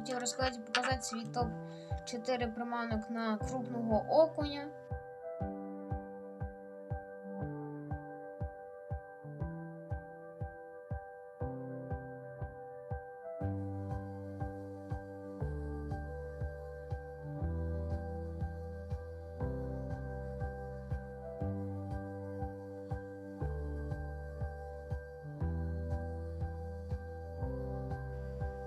хотів розказати показати свій топ-4 приманок на крупного окуня.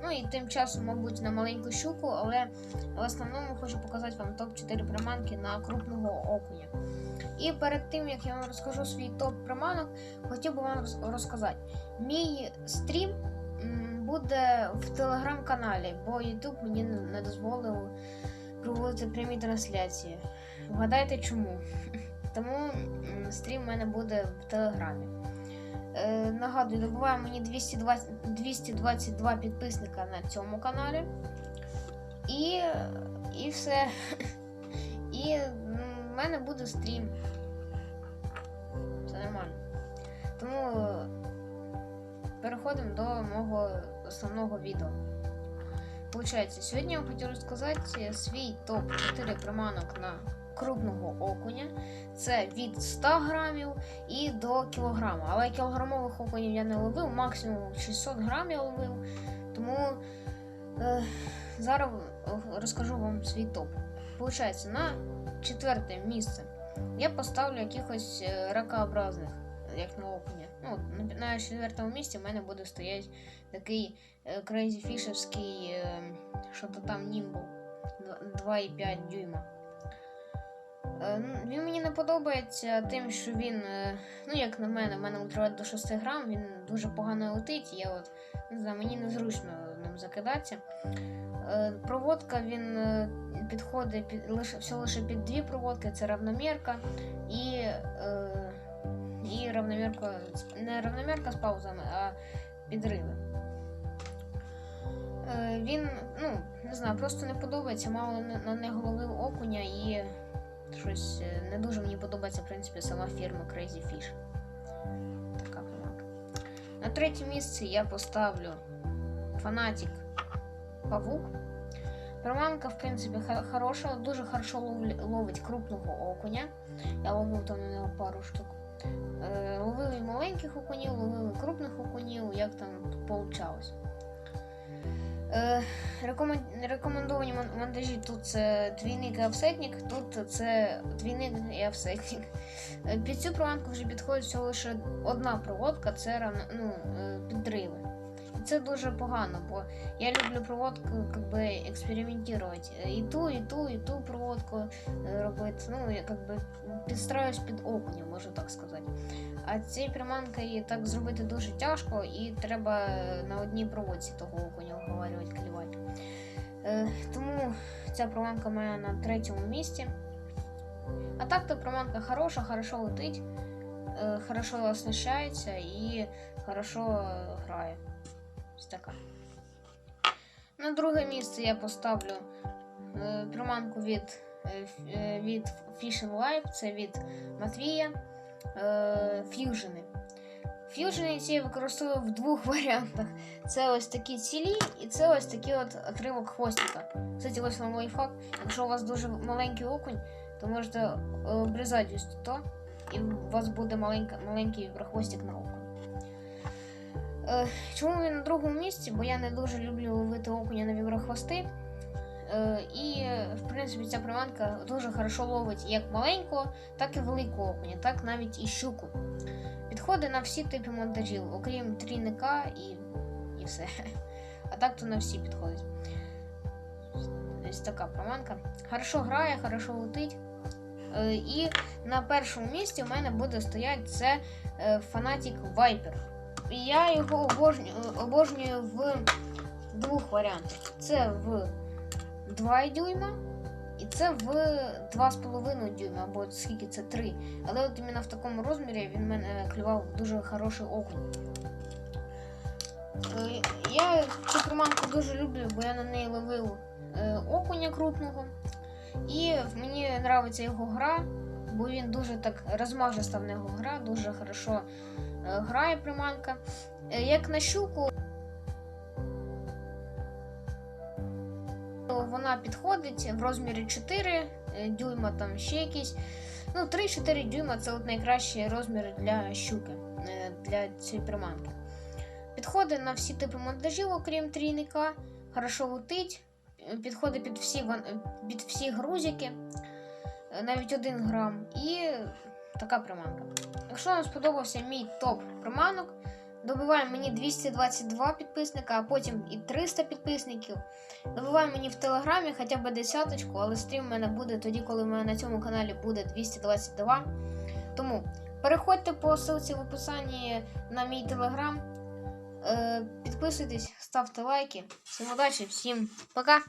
Ну і тим часом, мабуть, на маленьку щуку, але в основному хочу показати вам топ-4 приманки на крупного окуня. І перед тим, як я вам розкажу свій топ приманок, хотів би вам розказати. Мій стрім буде в телеграм-каналі, бо YouTube мені не дозволив проводити прямі трансляції. Вгадайте чому? Тому стрім в мене буде в телеграмі. Е, нагадую, добуває мені 220, 222 підписника на цьому каналі. І, і все. І в мене буде стрім. Це нормально. Тому е, переходимо до мого основного відео. Получається, сьогодні я вам хотів розказати свій топ-4 приманок на крупного окуня. Це від 100 грамів і до кілограма. Але кілограмових окунів я не ловив, максимум 600 грамів я ловив. Тому е, зараз розкажу вам свій топ. Получається, на четверте місце я поставлю якихось е, ракообразних, як на окуня. Ну, на, четвертому місці в мене буде стояти такий е, Crazy Fish'овський, е, що-то там німбл 2,5 дюйма. Е, ну, Він мені не подобається тим, що він, е, ну як на мене, в мене ультравайт до 6 грам, він дуже погано летить. Я от, не знаю, мені незручно ним закидатися. Е, Проводка він підходить під, лише, все лише під дві проводки, це равномірка і, і равномірка, не равномірка з паузами, а підриви. Він, ну, не знаю, просто не подобається, мало на, нього ловив окуня і щось е, не дуже мені подобається, в принципі, сама фірма Crazy Fish. Така приманка. На третє місце я поставлю фанатик Павук. Приманка, в принципі, хороша, дуже хорошо ловить крупного окуня. Я ловив там на нього пару штук. Е, ловив і маленьких окунів, ловив і крупних окунів, як там получалось. Е, рекомен- рекомендовані мон- монтажі тут це двійник і офсетник, тут це двійник і офсетник. Е, Під цю проводку вже підходить всього лише одна проводка, це ну, е, підриви. Це дуже погано, бо я люблю проводку как би, експериментувати. І ту, і ту, і ту проводку е, робити. Ну, я как би підстраюсь під окуня, можу так сказати. А цією приманкою так зробити дуже тяжко, і треба е, на одній проводці того окуня вговарювати, клівати. Е, тому ця приманка мене на третьому місці. А так то приманка хороша, хорошо летить, хорошо оснащається і хорошо грає. Ось така. На друге місце я поставлю е, приманку від, е, е, від Fish and Life, це від Матвія е, ф'южени. Ф'южени ці я використовую в двох варіантах. Це ось такі цілі, і це ось такий от отривок хвостика. Кстати, ось вам лайфхак. Якщо у вас дуже маленький окунь, то можете е, обрізати ось то, і у вас буде маленький віброхвостик на окунь. Е, чому він на другому місці? Бо я не дуже люблю ловити окуня на віброхвости. Е, і, в принципі, ця приманка дуже хорошо ловить як маленького, так і великого окуня, так навіть і щуку. Підходить на всі типи монтажів, окрім трійника і, і все. А так то на всі підходить. Ось така приманка. Хорошо грає, хорошо летить. Е, і на першому місці в мене буде стояти це е, Fanatic Viper. І я його обожнюю, обожнюю в двох варіантах. Це в 2 дюйма і це в 2,5 дюйма, або скільки це 3. Але от іменно в такому розмірі він мене клював дуже хороший окунь. Е, Я цю приманку дуже люблю, бо я на неї ловив е, окуня крупного. І мені подобається його гра, бо він дуже так розмажиста в нього гра, дуже хорошо грає приманка. Е, Як на щуку, вона підходить в розмірі 4 е, дюйма, там ще якісь. Ну, 3-4 дюйма це от найкращий розмір для щуки, е, для цієї приманки. Підходить на всі типи монтажів, окрім трійника, хорошо летить, е, підходить під всі, е, під всі грузики, е, навіть 1 грам, і така приманка. Якщо вам сподобався мій топ приманок, добиваємо мені 222 підписника, а потім і 300 підписників. Добивай мені в телеграмі хоча б десяточку, але стрім в мене буде тоді, коли в мене на цьому каналі буде 222. Тому переходьте по ссылці в описанні на мій телеграм. Е, підписуйтесь, ставте лайки. Всім удачі, всім пока!